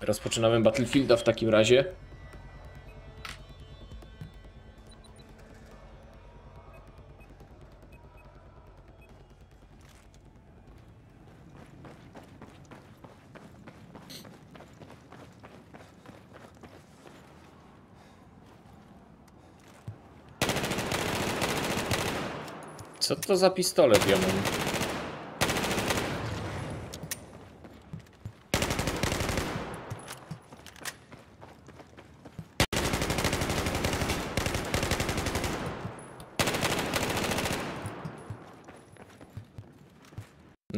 Rozpoczynamy Battlefielda w takim razie. Co to za pistolet ja mam?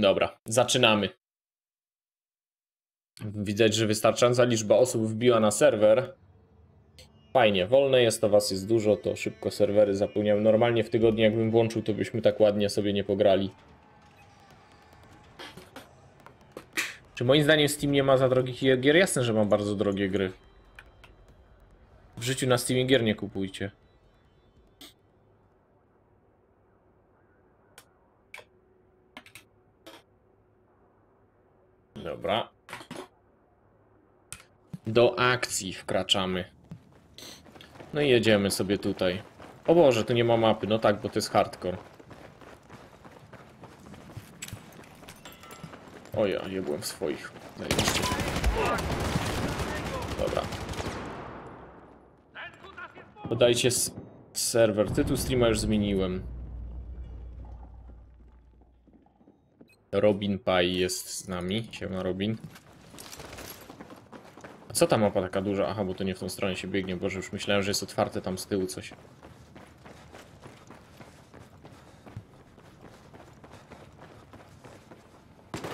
Dobra, zaczynamy. Widać, że wystarczająca liczba osób wbiła na serwer. Fajnie, wolne jest, to was jest dużo, to szybko serwery zapełniają. Normalnie w tygodniu jakbym włączył, to byśmy tak ładnie sobie nie pograli. Czy moim zdaniem Steam nie ma za drogich gier? Jasne, że mam bardzo drogie gry. W życiu na Steamie gier nie kupujcie. Dobra. Do akcji wkraczamy. No i jedziemy sobie tutaj. O Boże, tu nie ma mapy. No tak, bo to jest hardcore. O ja, nie byłem w swoich. Zajebiście. Dobra. Dodajcie s- serwer. Tytuł streama już zmieniłem. Robin Pie jest z nami. Siema Robin. A co ta mapa taka duża? Aha, bo to nie w tą stronę się biegnie. Boże, już myślałem, że jest otwarte tam z tyłu coś.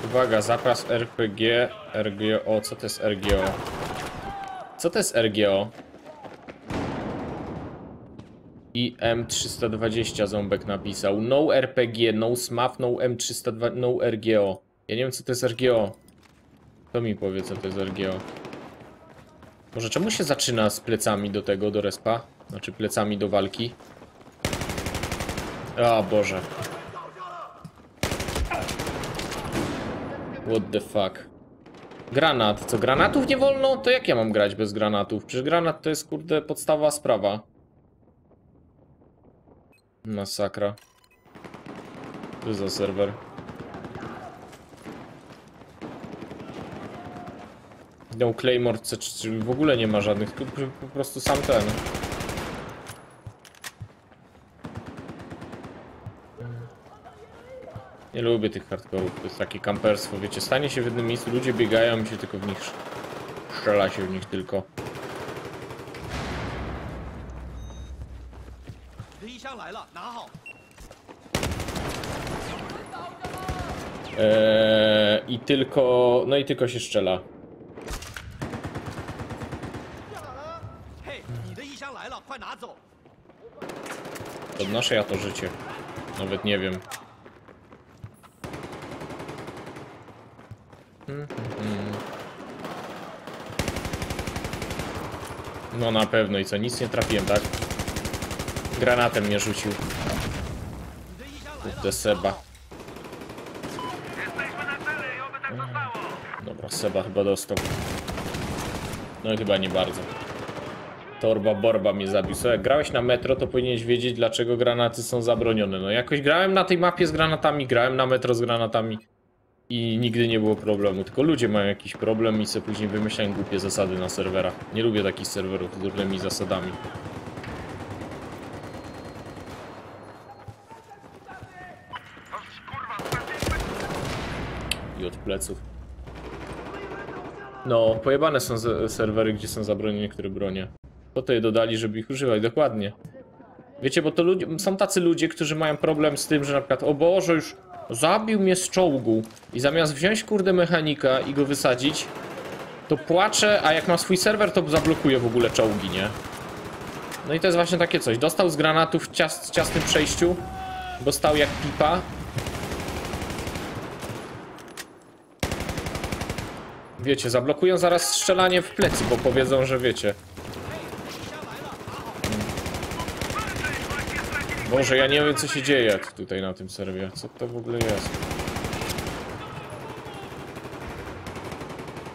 Uwaga, zapas RPG, RGO. Co to jest RGO? Co to jest RGO? I M320 Ząbek napisał. No RPG, no SMAF, no M320, no RGO. Ja nie wiem co to jest RGO. Kto mi powie co to jest RGO? Może czemu się zaczyna z plecami do tego, do respa? Znaczy plecami do walki? O Boże. What the fuck? Granat. Co, granatów nie wolno? To jak ja mam grać bez granatów? Przecież granat to jest, kurde, podstawa sprawa. Masakra. Co za serwer? No Claymore, C, czyli w ogóle nie ma żadnych, tylko po- prostu sam ten. Nie lubię tych hardkorów, to jest takie kamperstwo, wiecie, stanie się w jednym miejscu, ludzie biegają i się tylko w nich strzela się w nich tylko. 你的衣箱来了，拿好。 Eee, I tylko, no i tylko się strzela. 嘿，你的衣箱来了，快拿走。 Podnoszę ja to życie. Nawet nie wiem. Mhm. No na pewno i co, nic nie trafiłem, tak? Granatem mnie rzucił. Kurde Seba. Eee, dobra, Seba chyba dostał. No i chyba nie bardzo. Torba Borba mnie zabił. Słuchaj, jak grałeś na metro, to powinieneś wiedzieć, dlaczego granaty są zabronione. No jakoś grałem na tej mapie z granatami, grałem na metro z granatami i nigdy nie było problemu. Tylko ludzie mają jakiś problem i sobie później wymyślają głupie zasady na serwerach. Nie lubię takich serwerów z różnymi zasadami. Od pleców. No, pojebane są serwery, gdzie są zabronione niektóre bronie. Po to je dodali, żeby ich używać, dokładnie. Wiecie, bo to ludzie, są tacy ludzie, którzy mają problem z tym, że na przykład, o Boże, już zabił mnie z czołgu i zamiast wziąć kurde mechanika i go wysadzić, to płacze, a jak ma swój serwer, to zablokuje w ogóle czołgi, nie? No i to jest właśnie takie coś. Dostał z granatów w cias ciasnym przejściu, bo stał jak pipa, Wiecie, zablokują zaraz strzelanie w plecy, bo powiedzą, że wiecie. Boże, ja nie wiem co się dzieje tutaj na tym serwie. Co to w ogóle jest?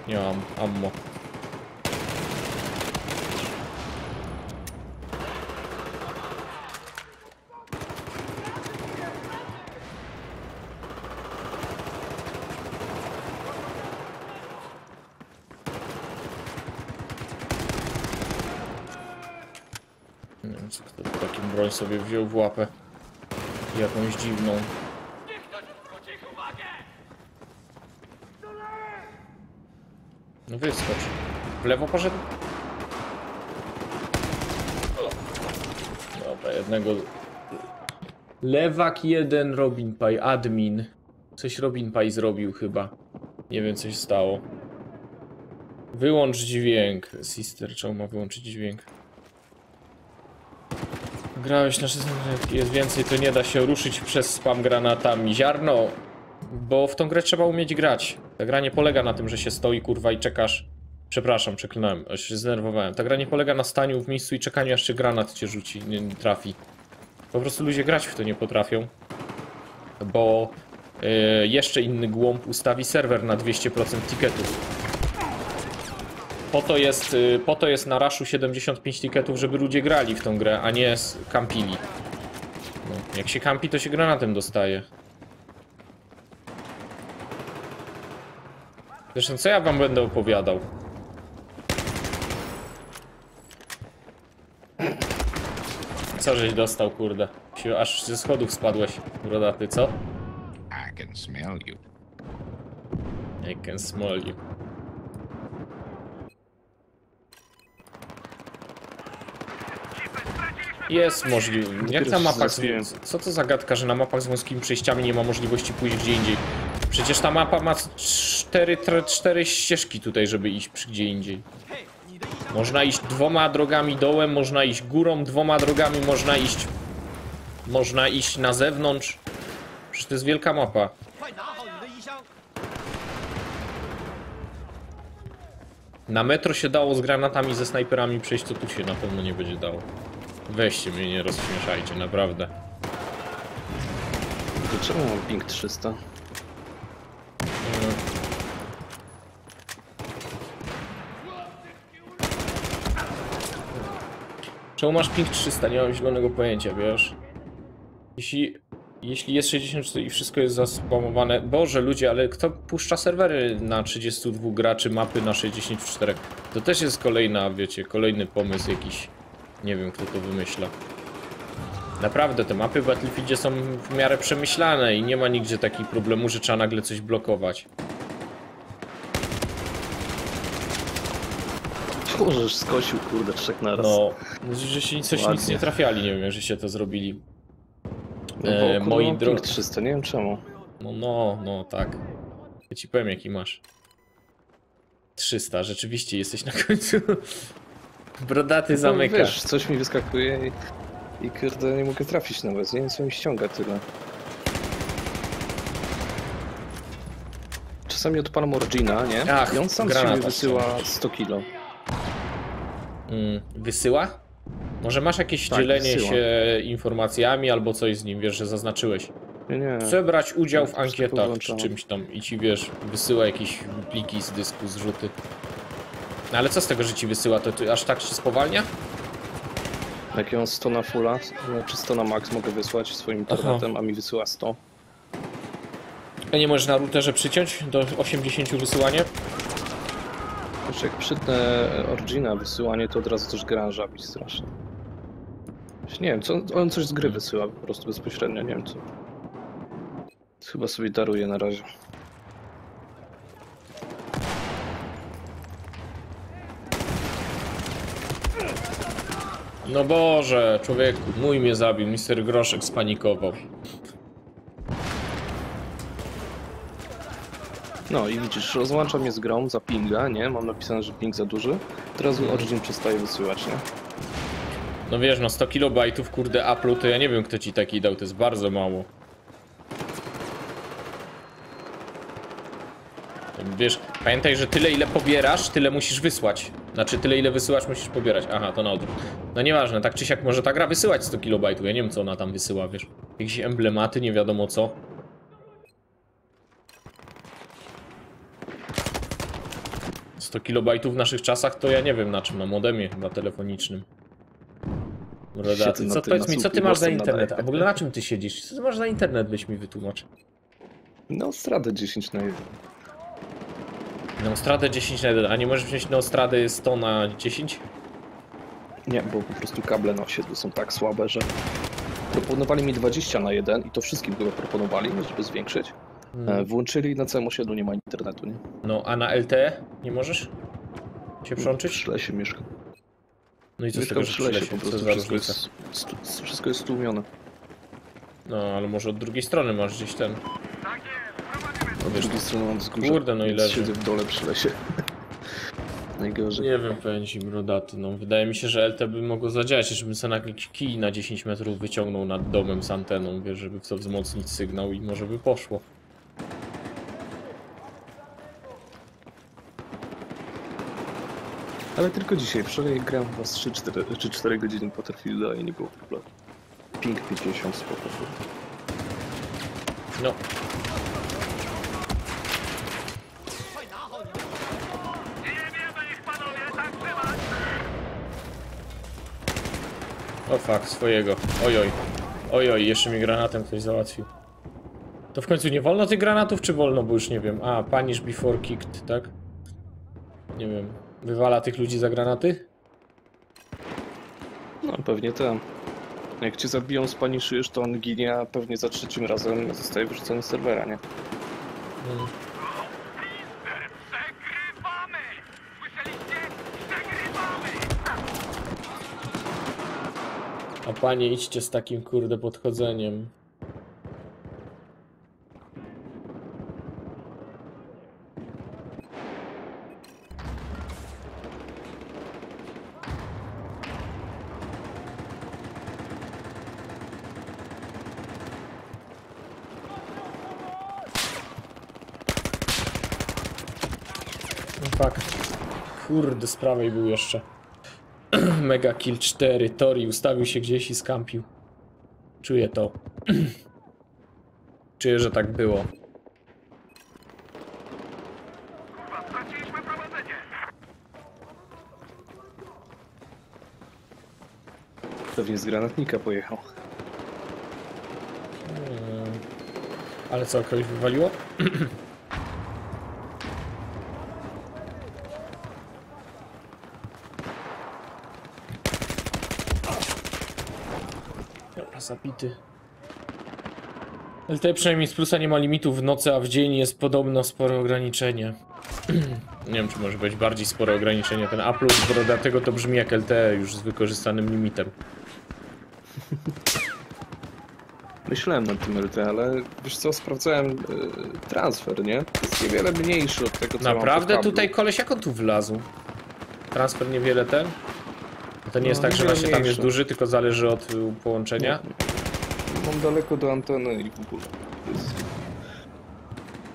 Nie mam ammo. Sobie wziął w łapę. Jakąś dziwną. No wyskocz. W lewo poszedł? Dobra, jednego... Lewak jeden, Robin Pie, admin. Coś Robin Pie zrobił chyba. Nie wiem, co się stało. Wyłącz dźwięk. Sister, czemu ma wyłączyć dźwięk? Grałeś na 16 jest więcej, to nie da się ruszyć przez spam granatami. Ziarno, bo w tą grę trzeba umieć grać. Ta gra nie polega na tym, że się stoi kurwa i czekasz. Przepraszam, przeklinałem, aż się zdenerwowałem. Ta gra nie polega na staniu w miejscu i czekaniu aż cię granat cię rzuci, nie, nie trafi. Po prostu ludzie grać w to nie potrafią. Bo y, jeszcze inny głąb ustawi serwer na 200% tiketów. Po to jest, y, po to jest na raszu 75 tiketów, żeby ludzie grali w tą grę, a nie kampili. No, jak się kampi, to się granatem dostaje. Zresztą co ja wam będę opowiadał? Co żeś dostał, kurde? Aż ze schodów spadłeś, brodaty, co? I can smell you. I can smell you. Jest możliwe. Jak z... Co to za gadka, że na mapach z wąskimi przejściami nie ma możliwości pójść gdzie indziej? Przecież ta mapa ma cztery, cztery ścieżki tutaj, żeby iść gdzie indziej. Można iść dwoma drogami dołem, można iść górą dwoma drogami, można iść... Można iść na zewnątrz. Przecież to jest wielka mapa. Na metro się dało z granatami, ze snajperami przejść, co tu się na pewno nie będzie dało. Weźcie mnie, nie rozśmieszajcie, naprawdę. To czemu mam ping 300? Czemu masz ping 300? Nie mam zielonego pojęcia, wiesz? Jeśli, jeśli jest 64 i wszystko jest zaspamowane... Boże, ludzie, ale kto puszcza serwery na 32 graczy mapy na 64? To też jest kolejna, wiecie, kolejny pomysł jakiś. Nie wiem, kto to wymyśla. Naprawdę, te mapy w Battlefieldzie są w miarę przemyślane i nie ma nigdzie takich problemu, że trzeba nagle coś blokować. Możesz skosił, kurde, trzech naraz. No, że się coś nic nie trafiali, nie wiem, że się to zrobili. No bo, e, moi mam dro- ping 300, nie wiem czemu. No, no, no, tak. Ja ci powiem, jaki masz. 300, rzeczywiście jesteś na końcu. Brodaty zamyka. No, wiesz, coś mi wyskakuje i, i kurde, nie mogę trafić nawet, nie wiem co mi ściąga tyle. Czasami odpalam Origina, nie? Ach, I on sam siebie wysyła 100 kilo. Mm, wysyła? Może masz jakieś Tak, dzielenie wysyła. się informacjami albo coś z nim, wiesz, że zaznaczyłeś. Nie, nie. Chcę brać udział w ankietach czy czymś tam i ci, wiesz, wysyła jakieś pliki z dysku, zrzuty. No ale co z tego, że ci wysyła? To ty aż tak się spowalnia? Jak ja mam 100 na fulla, znaczy 100 na max mogę wysłać swoim internetem, a mi wysyła 100. A nie możesz na routerze przyciąć do 80 wysyłania? Wiesz, jak przytnę Origina wysyłanie, to od razu też gra żabić strasznie. Nie wiem, co, on coś z gry wysyła po prostu bezpośrednio, nie wiem co. Chyba sobie daruje na razie. No Boże, człowieku, mój mnie zabił, mister Groszek spanikował. No i widzisz, rozłącza mnie z grą za pinga, nie? Mam napisane, że ping za duży. Teraz Origin przestaje wysyłać, nie? No wiesz, no 100 kilobajtów, kurde, upload, to ja nie wiem, kto ci taki dał, to jest bardzo mało. Wiesz, pamiętaj, że tyle ile pobierasz, tyle musisz wysłać. Znaczy, tyle ile wysyłasz, musisz pobierać. Aha, to na odwrót. No nieważne, tak czy siak może ta gra wysyłać 100 kilobajtów, ja nie wiem, co ona tam wysyła, wiesz. Jakieś emblematy, nie wiadomo co. Sto kilobajtów w naszych czasach to ja nie wiem na czym, na modemie chyba telefonicznym. Na co, powiedz mi, co ty masz za internet? A w ogóle na czym ty siedzisz? Co ty masz za internet, byś mi wytłumacz? No, stradę 10 na 1. Neostradę 10 na 1, a nie możesz wziąć Neostrady 100 na 10? Nie, bo po prostu kable na osiedlu są tak słabe, że proponowali mi 20 na 1 i to wszystkim chyba proponowali, żeby zwiększyć. E, Włączyli i na całym osiedlu nie ma internetu, nie? No, a na LTE nie możesz się W przyłączyć? lesie mieszkam. No i co z tego, Mieszkam że przy przy lesie, po prostu wszystko jest, wszystko jest stłumione. No, ale może od drugiej strony masz gdzieś ten... Prowadzimy. Z drugiej strony mam wzgórze, Kurde, no i leży. siedzę w dole przy lesie. Najgorzej. Nie wiem, powiem ci brodaty, no wydaje mi się, że LTE by mogło zadziałać, żebym sobie nagle kij na 10 metrów wyciągnął nad domem z anteną, wiesz, żeby w to wzmocnić sygnał i może by poszło. Ale tylko dzisiaj. Wczoraj grałem chyba z 3-4 czy 4 godziny Battlefielda i nie było problemu. Ping 50 spoko. No, o fuck, swojego. Ojoj. Ojoj, jeszcze mnie granatem ktoś załatwił. To w końcu nie wolno tych granatów, czy wolno, bo już nie wiem. A, punish before kicked, tak? Nie wiem. Wywala tych ludzi za granaty? No pewnie ten. Jak cię zabiją, spaniszujesz, to on ginie, a pewnie za trzecim razem zostaje wyrzucony z serwera, nie? Przegrywamy! Panie, idźcie z takim kurde podchodzeniem. No tak. Kurde, z prawej był jeszcze. Mega Kill 4, Tori ustawił się gdzieś i skampił. Czuję to. Czuję, że tak było. Pewnie z granatnika pojechał. Mm. Ale co, kogoś wywaliło? Zabity. LTE przynajmniej z plusa nie ma limitu w nocy, a w dzień jest podobno spore ograniczenie. nie wiem, czy może być bardziej spore ograniczenie. Ten upload brodatego to brzmi jak LTE już z wykorzystanym limitem. Myślałem nad tym LT, ale wiesz co, sprawdzałem y, transfer, nie? To jest niewiele mniejszy od tego, co Naprawdę tutaj koleś jak on tu wlazł? Transfer niewiele ten? To nie jest No, tak, że właśnie tam jest duży, tylko zależy od y, połączenia? Mam daleko do anteny i w ogóle. To jest...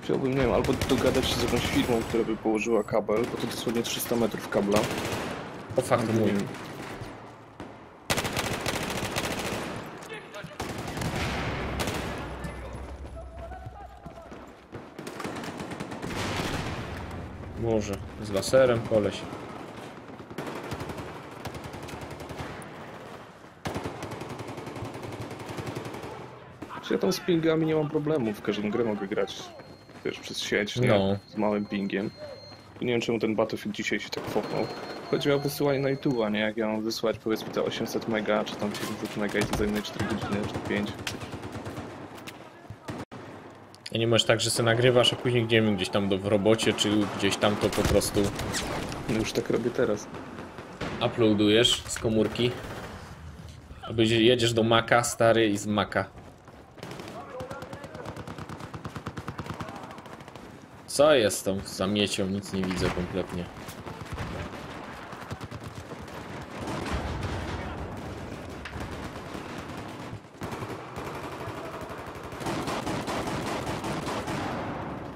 Chciałbym, nie wiem, albo dogadać się z jakąś firmą, która by położyła kabel, bo to dosłownie 300 metrów kabla. O fakt mój. Boże, z laserem koleś. Ja tam z pingami nie mam problemu, w każdą grę mogę grać, wiesz, przez sieć, nie? No. Z małym pingiem. I nie wiem, czemu ten Battlefield dzisiaj się tak fopnął. Chodzi o wysyłanie na YouTube, nie? Jak ja mam wysłać, powiedzmy, te 800 mega, czy tam 700 mega i to zajmie 4 godziny, czy 5. A nie masz tak, że sobie nagrywasz, a później gdzie wiem, gdzieś tam do, w robocie, czy gdzieś tam to po prostu No już tak robię teraz. uploadujesz z komórki. Jedziesz do Maca, stary, i z Maca. Co jest tą zamiecią? Nic nie widzę kompletnie.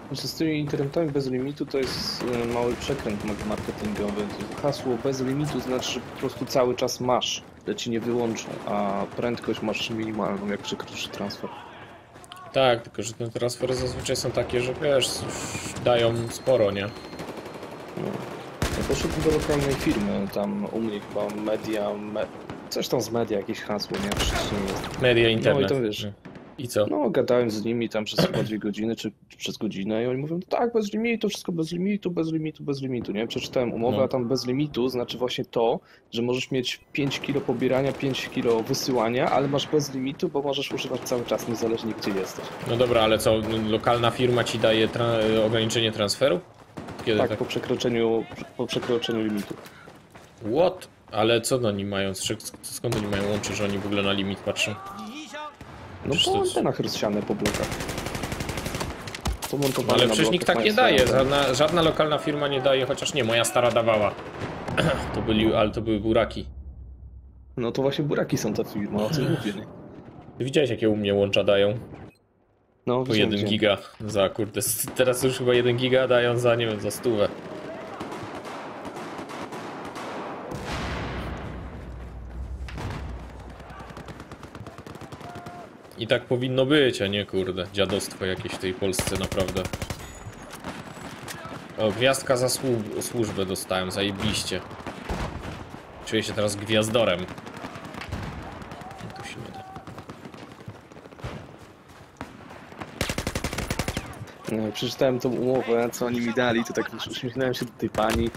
Znaczy z tymi internetami bez limitu to jest e, mały przekręt mar- marketingowy. Hasło bez limitu znaczy, że po prostu cały czas masz, że ci nie wyłączą, a prędkość masz minimalną, jak przekroczysz transfer. Tak, tylko że te transfery zazwyczaj są takie, że wiesz, dają sporo, nie? No. Poszedłem do lokalnej firmy, tam u mnie chyba media, me... coś tam z media, jakieś hasło, nie? Jest. Media, internet. No to wiesz. I co? No, gadałem z nimi tam przez chyba dwie godziny, czy, przez godzinę i oni mówią, no tak, bez limitu, wszystko bez limitu, bez limitu, bez limitu, nie? Przeczytałem umowę, No. a tam bez limitu znaczy właśnie to, że możesz mieć 5 kilo pobierania, 5 kilo wysyłania, ale masz bez limitu, bo możesz używać cały czas, niezależnie gdzie jesteś. No dobra, ale co, lokalna firma ci daje tra- ograniczenie transferu? Kiedy Tak, tak? po przekroczeniu, po przekroczeniu limitu. What? Ale co oni mają? Sk- Skąd oni mają łączy, że oni w ogóle na limit patrzą? No po antenach rozsiane po blokach. To Ale przecież nikt tak nie daje, żadna, żadna lokalna firma nie daje, chociaż nie, moja stara dawała. To byli, ale to były buraki. No to właśnie buraki są ta firma, o tym mówię. Ty Widziałeś jakie u mnie łącza dają? No, Po widziałem, 1 giga za kurde, teraz już chyba 1 giga dają za nie wiem, za stówę. I tak powinno być, a nie kurde, dziadostwo jakieś w tej Polsce naprawdę. O, gwiazdka za słu- służbę dostałem, zajebiście. Czuję się teraz gwiazdorem. Tu się nie da. No, przeczytałem tą umowę, co oni mi dali, to tak uśmiechnąłem się do tej pani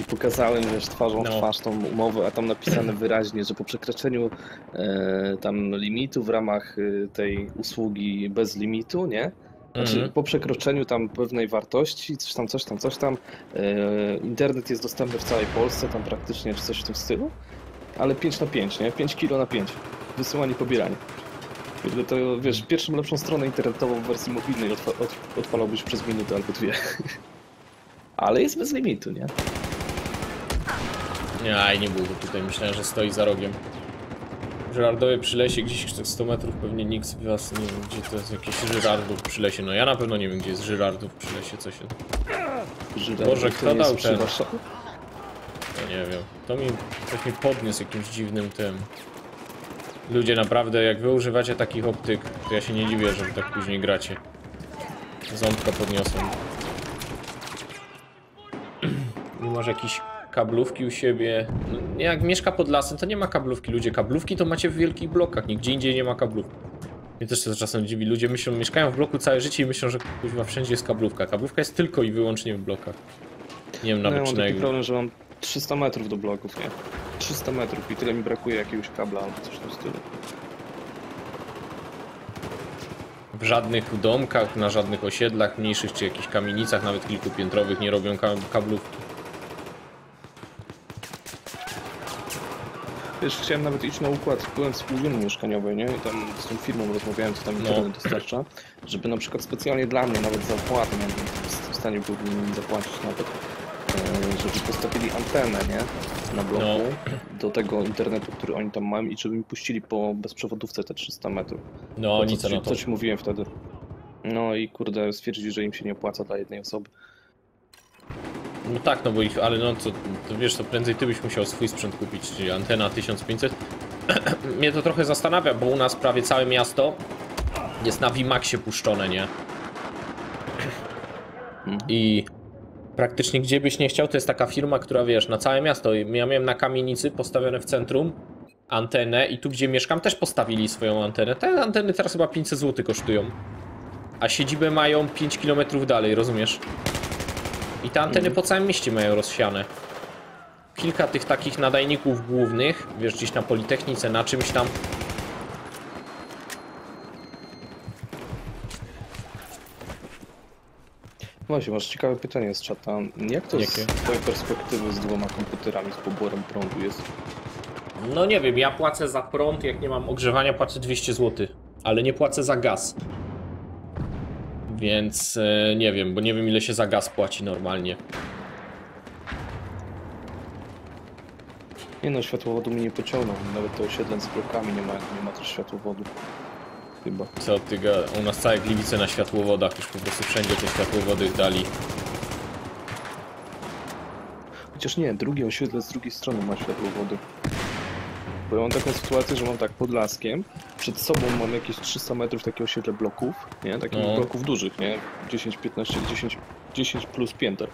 i pokazałem, wiesz, twarzą w No. twarz tą umowę, a tam napisane wyraźnie, że po przekroczeniu e, tam limitu w ramach e, tej usługi bez limitu, nie? Znaczy, Mhm. po przekroczeniu tam pewnej wartości, coś tam, coś tam, coś tam, e, internet jest dostępny w całej Polsce, tam praktycznie, czy coś w tym stylu, ale 5 na 5, nie? 5 kilo na 5. Wysyłanie, pobieranie. Jakby to, wiesz, pierwszą lepszą stronę internetową w wersji mobilnej odfa- od, odpalałbyś przez minutę albo dwie. Ale jest bez limitu, nie? Nie, aj, nie byłby tutaj. Myślałem, że stoi za rogiem. Żyrardowie przy lesie, gdzieś tak 100 metrów, pewnie nikt z was nie wiem, gdzie to jest jakieś Żyrardów przy lesie. No ja na pewno nie wiem, gdzie jest Żyrardów przy lesie, co się... Że Boże, to kto dał ten? To nie wiem. To mi, ktoś mi podniósł jakimś dziwnym tym. Ludzie, naprawdę, jak wy używacie takich optyk, to ja się nie dziwię, że wy tak później gracie. Ząbka podniosłem. Nie masz jakiś kablówki u siebie. No, jak mieszka pod lasem, to nie ma kablówki. Ludzie, kablówki to macie w wielkich blokach. Nigdzie indziej nie ma kablówki. Mnie też to czasem dziwi. Ludzie myślą, mieszkają w bloku całe życie i myślą, że kuźwa wszędzie jest kablówka. Kablówka jest tylko i wyłącznie w blokach. Nie wiem No, ja nawet mam taki problem, że mam 300 metrów do bloków, nie? 300 metrów i tyle mi brakuje jakiegoś kabla albo coś w tym stylu. W żadnych domkach, na żadnych osiedlach mniejszych czy jakichś kamienicach, nawet kilkupiętrowych nie robią ka kablówki. Wiesz, chciałem nawet iść na układ, byłem w spółdzielni mieszkaniowej, nie? I tam z tą firmą rozmawiałem, co tam No. internet dostarcza, żeby na przykład specjalnie dla mnie, nawet za opłatę, nie wiem, w stanie byłbym im zapłacić nawet, żeby postawili antenę, nie? Na bloku No. do tego internetu, który oni tam mają i żeby mi puścili po bezprzewodówce te 300 metrów. No, To, nic co, na to. co ci mówiłem wtedy. No i kurde, stwierdzili, że im się nie opłaca dla jednej osoby. No tak, no bo ich, ale no co, to wiesz, to prędzej ty byś musiał swój sprzęt kupić, czyli antena 1500. Mnie to trochę zastanawia, bo u nas prawie całe miasto jest na VMAXie puszczone, nie? Mhm. I praktycznie gdzie byś nie chciał, to jest taka firma, która wiesz, na całe miasto. Ja miałem na kamienicy postawione w centrum antenę i tu gdzie mieszkam też postawili swoją antenę. Te anteny teraz chyba 500 zł kosztują. A siedzibę mają 5 km dalej, rozumiesz? I te anteny po całym mieście mają rozsiane. Kilka tych takich nadajników głównych, wiesz, gdzieś na Politechnice, na czymś tam. Właśnie, masz ciekawe pytanie z czata. Jak to Jakie? z twojej perspektywy z dwoma komputerami z poborem prądu jest? No nie wiem, ja płacę za prąd, jak nie mam ogrzewania, płacę 200 zł, ale nie płacę za gaz. Więc e, nie wiem, bo nie wiem ile się za gaz płaci normalnie. Nie no, światłowodu mi nie pociągnął. Nawet to osiedle z blokami nie ma, nie ma też światłowodu. Chyba. Co ty ga... U nas całe Gliwice na światłowodach, już po prostu wszędzie te światłowody dali. Chociaż nie, drugie osiedle z drugiej strony ma światłowody. Bo ja mam taką sytuację, że mam tak pod laskiem, przed sobą mam jakieś 300 metrów takie osiedle bloków, nie? Takich No. bloków dużych, nie? 10, 15, 10, 10 plus pięter.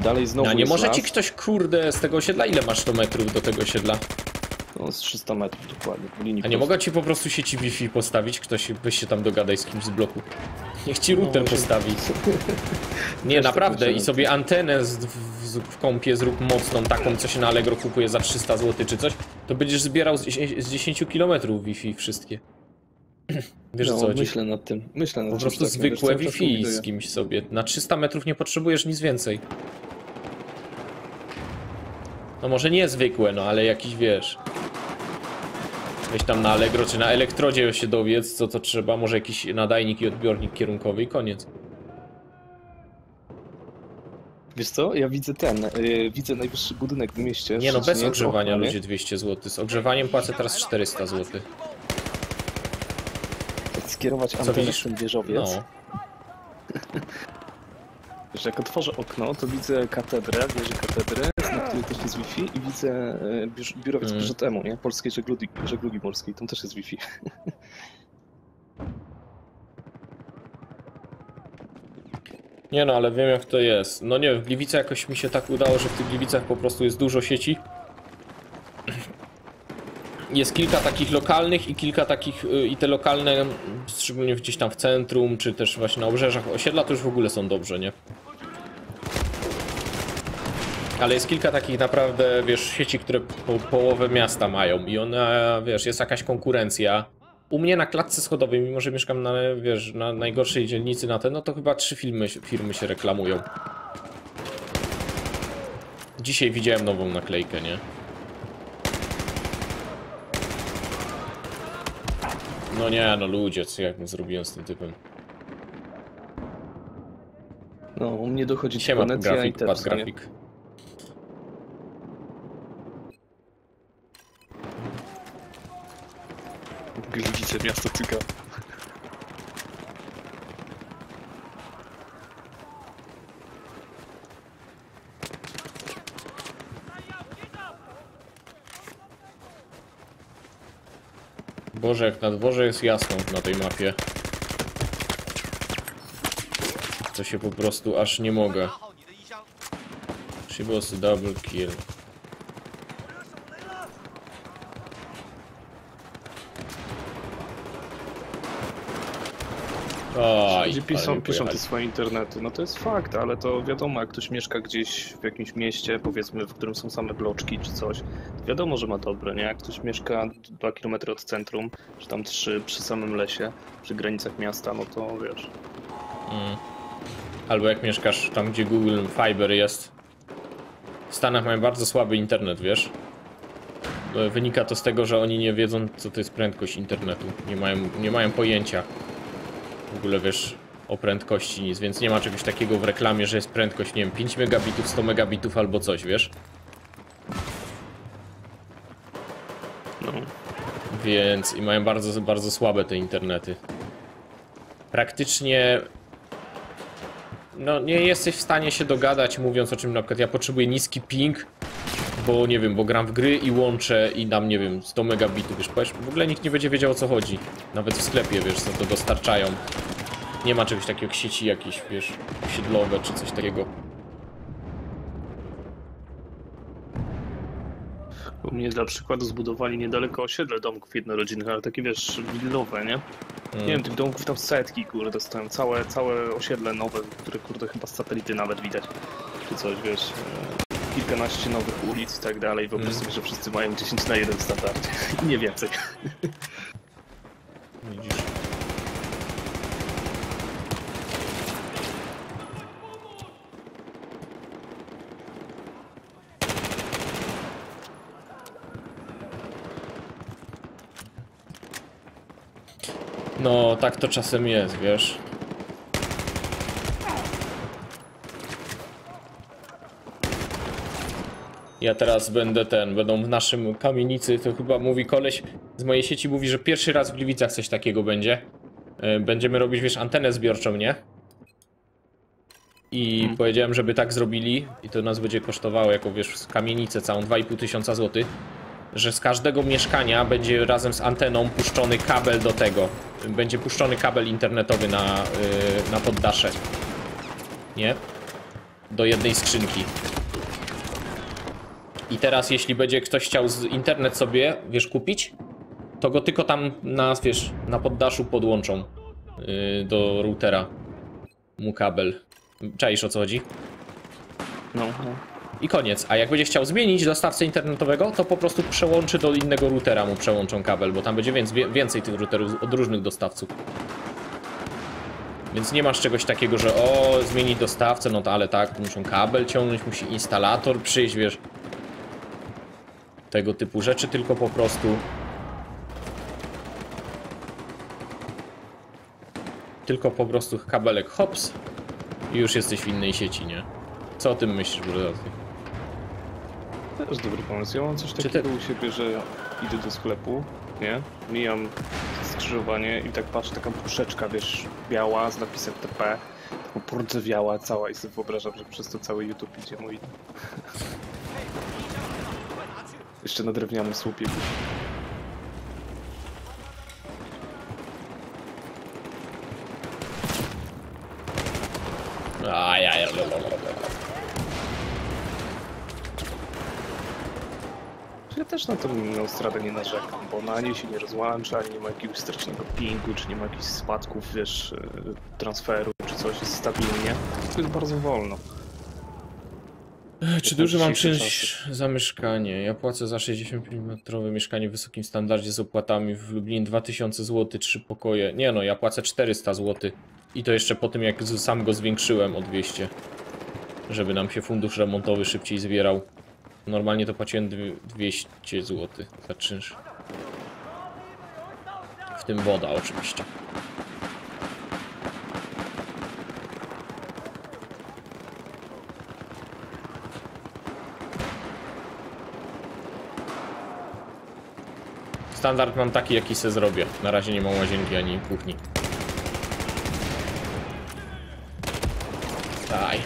Dalej znowu A nie jest może las. ci ktoś, kurde, z tego osiedla, ile masz to metrów do tego osiedla? No, z 300 metrów dokładnie. Po linii A nie prostej. mogę ci po prostu sieci Wi-Fi postawić? Ktoś, weź się tam dogadaj z kimś z bloku. Niech ci router No, się- postawi. Nie, Też tak naprawdę. I sobie antenę z, w, w kompie zrób mocną, taką, co się na Allegro kupuje za 300 zł czy coś, to będziesz zbierał z 10, z 10 km Wi-Fi wszystkie. Wiesz no, co chodzi? myślę nad tym. Myślę nad Po prostu takim, zwykłe Wi-Fi z kimś sobie. Na 300 metrów nie potrzebujesz nic więcej. No może nie zwykłe, no ale jakiś wiesz. Weź tam na Allegro czy na Elektrodzie się dowiedz co to trzeba, może jakiś nadajnik i odbiornik kierunkowy i koniec. Wiesz co, ja widzę ten, y, widzę najwyższy budynek w mieście. Nie no, bez ogrzewania ludzie 200 zł. Z ogrzewaniem płacę teraz 400 zł. Jak skierować antenę w ten wieżowiec, No. że jak otworzę okno, to widzę katedrę, wieżę katedry, na której też jest Wi-Fi i widzę e, biur, biurowiec Mm. PŻM-u, nie? Polskiej żeglugi, żeglugi morskiej, tam też jest Wi-Fi. Nie no, ale wiem jak to jest. No nie, w Gliwicach jakoś mi się tak udało, że w tych Gliwicach po prostu jest dużo sieci. Jest kilka takich lokalnych i kilka takich, y, i te lokalne, szczególnie gdzieś tam w centrum, czy też właśnie na obrzeżach osiedla, to już w ogóle są dobrze, nie? Ale jest kilka takich naprawdę, wiesz, sieci, które po, połowę miasta mają i one, wiesz, jest jakaś konkurencja. U mnie na klatce schodowej, mimo że mieszkam na, wiesz, na najgorszej dzielnicy na ten, no to chyba trzy filmy, firmy się reklamują. Dzisiaj widziałem nową naklejkę, nie? No nie, no ludzie, co jak zrobiłem z tym typem. No, u mnie dochodzi Siema, i grafik, nie? grafik. Gliwice, miasto cyga. Boże, jak na dworze jest jasno na tej mapie. To się po prostu aż nie mogę. She was double kill. Oj, Ludzie piszą, piszą te swoje internety, no to jest fakt, ale to wiadomo, jak ktoś mieszka gdzieś w jakimś mieście, powiedzmy, w którym są same bloczki czy coś, to wiadomo, że ma dobre, nie? Jak ktoś mieszka 2 km od centrum, czy tam 3 przy samym lesie, przy granicach miasta, no to wiesz. Mm. Albo jak mieszkasz tam, gdzie Google Fiber jest. W Stanach mają bardzo słaby internet, wiesz? Wynika to z tego, że oni nie wiedzą, co to jest prędkość internetu. Nie mają, nie mają pojęcia w ogóle, wiesz, o prędkości nic, więc nie ma czegoś takiego w reklamie, że jest prędkość, nie wiem, 5 megabitów, 100 megabitów albo coś, wiesz? No. Więc i mają bardzo, bardzo słabe te internety. Praktycznie. No, nie jesteś w stanie się dogadać, mówiąc o czym na przykład ja potrzebuję niski ping, bo nie wiem, bo gram w gry i łączę i dam, nie wiem, 100 megabitów, wiesz, powiesz, w ogóle nikt nie będzie wiedział o co chodzi. Nawet w sklepie, wiesz, co to dostarczają. Nie ma czegoś takiego jak sieci jakieś, wiesz, osiedlowe czy coś takiego. U mnie dla przykładu zbudowali niedaleko osiedle domków jednorodzinnych, ale takie wiesz, willowe, nie? Mm. Nie wiem, tych domków tam setki, kurde, dostałem całe, całe osiedle nowe, które kurde chyba z satelity nawet widać, czy coś, wiesz, kilkanaście nowych ulic i tak dalej, wyobraź Mm. sobie, że wszyscy mają 10 na 1 w standardzie, i nie więcej. Widzisz. No, tak to czasem jest, wiesz. Ja teraz będę ten, będą w naszym kamienicy, to chyba mówi koleś z mojej sieci mówi, że pierwszy raz w Gliwicach coś takiego będzie. E, Będziemy robić, wiesz, antenę zbiorczą, nie? I Mhm. powiedziałem, żeby tak zrobili i to nas będzie kosztowało jako, wiesz, kamienicę całą 2,5 tysiąca złotych, że z każdego mieszkania będzie razem z anteną puszczony kabel do tego. Będzie puszczony kabel internetowy na, y, na poddasze. Nie? Do jednej skrzynki. I teraz jeśli będzie ktoś chciał z internet sobie, wiesz, kupić, to go tylko tam na, wiesz, na poddaszu podłączą yy, do routera mu kabel. Czaisz o co chodzi? No, no. I koniec. A jak będzie chciał zmienić dostawcę internetowego, to po prostu przełączy do innego routera mu przełączą kabel, bo tam będzie więcej, więcej tych routerów od różnych dostawców. Więc nie masz czegoś takiego, że o, zmienić dostawcę, no to ale tak, muszą kabel ciągnąć, musi instalator przyjść, wiesz. Tego typu rzeczy, tylko po prostu tylko po prostu kabelek hops i już jesteś w innej sieci, nie? Co o tym myślisz? To jest dobry pomysł. Ja mam coś Czy takiego ty- u siebie, że idę do sklepu, nie? Mijam skrzyżowanie i tak patrzę, taka puszeczka, wiesz, biała z napisem TP, taką pordzewiała cała i sobie wyobrażam, że przez to cały YouTube idzie mój. Jeszcze na drewnianym słupie. Ajaj, Ja też na tą Neostradę nie narzekam, bo na niej się nie rozłącza, ani nie ma jakiegoś strasznego pingu, czy nie ma jakichś spadków, wiesz, y, transferu, czy coś, jest stabilnie. To jest bardzo wolno. Czy duży mam czynsz za mieszkanie? Ja płacę za 65-metrowe mieszkanie w wysokim standardzie z opłatami w Lublinie 2000 zł, trzy pokoje. Nie no, ja płacę 400 zł. I to jeszcze po tym, jak sam go zwiększyłem o 200. Żeby nam się fundusz remontowy szybciej zbierał. Normalnie to płaciłem dwie- 200 zł za czynsz. W tym woda oczywiście. Standard mam taki, jaki se zrobię. Na razie nie mam łazienki ani kuchni. Daj.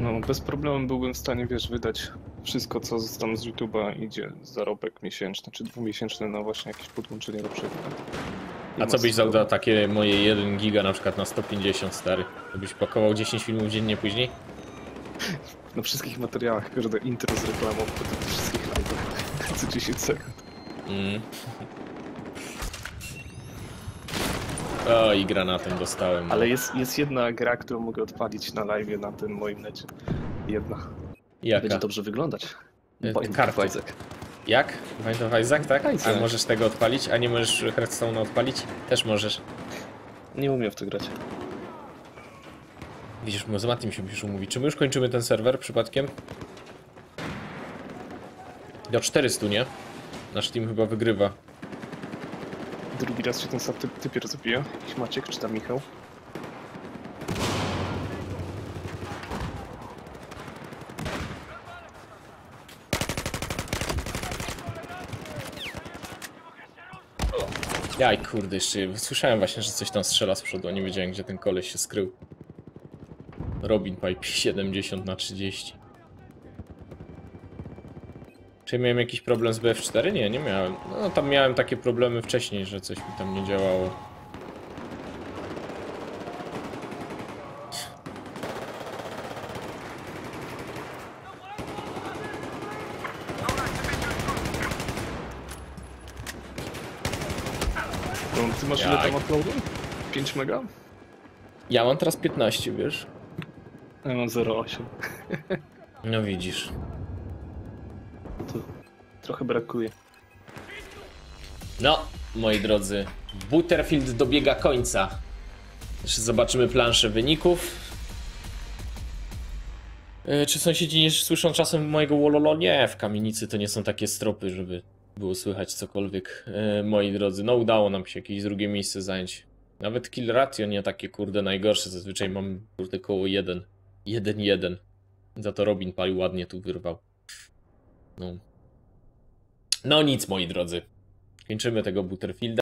No, bez problemu byłbym w stanie, wiesz, wydać wszystko, co z- tam z YouTube'a idzie, zarobek miesięczny, czy dwumiesięczny na właśnie jakieś podłączenie do przewodnika. Nie A co byś dał za takie moje 1 giga na przykład na 150 stary? To byś pakował 10 filmów dziennie później? Na wszystkich materiałach każde intro z reklamą, potem na wszystkich live'ach co 10 sekund. Mm. O, i granatem dostałem. Ale jest, jest jedna gra, którą mogę odpalić na live na tym moim necie. Jedna. Jaka? Będzie dobrze wyglądać. E, karty. Jak? Bind of Isaac, tak? A możesz tego odpalić? A nie możesz Hearthstone'a odpalić? Też możesz. Nie umiem w to grać. Widzisz, z Matim się musisz umówić. Czy my już kończymy ten serwer przypadkiem? Do 400, nie? Nasz team chyba wygrywa. Drugi raz się ten sam typ, typier zabija. Jakiś Maciek czy tam Michał. Jaj, kurde, jeszcze słyszałem właśnie, że coś tam strzela z przodu, nie wiedziałem, gdzie ten koleś się skrył. Robin Pipe 70 na 30. Czy miałem jakiś problem z BF4? Nie, nie miałem. No tam miałem takie problemy wcześniej, że coś mi tam nie działało. No, ty masz ile tam uploadu? 5 mega? Ja mam teraz 15, wiesz? Ja mam 0,8. No widzisz. To trochę brakuje. No, moi drodzy, Butterfield dobiega końca. Jeszcze zobaczymy planszę wyników. E, Czy sąsiedzi nie słyszą czasem mojego wololo? Nie, w kamienicy to nie są takie stropy, żeby było słychać cokolwiek. E, moi drodzy, no udało nam się jakieś drugie miejsce zająć. Nawet kill ratio nie takie kurde najgorsze, zazwyczaj mam kurde koło 1. 1-1. Za to Robin palił ładnie tu wyrwał. No. No nic moi drodzy. Kończymy tego Butterfielda.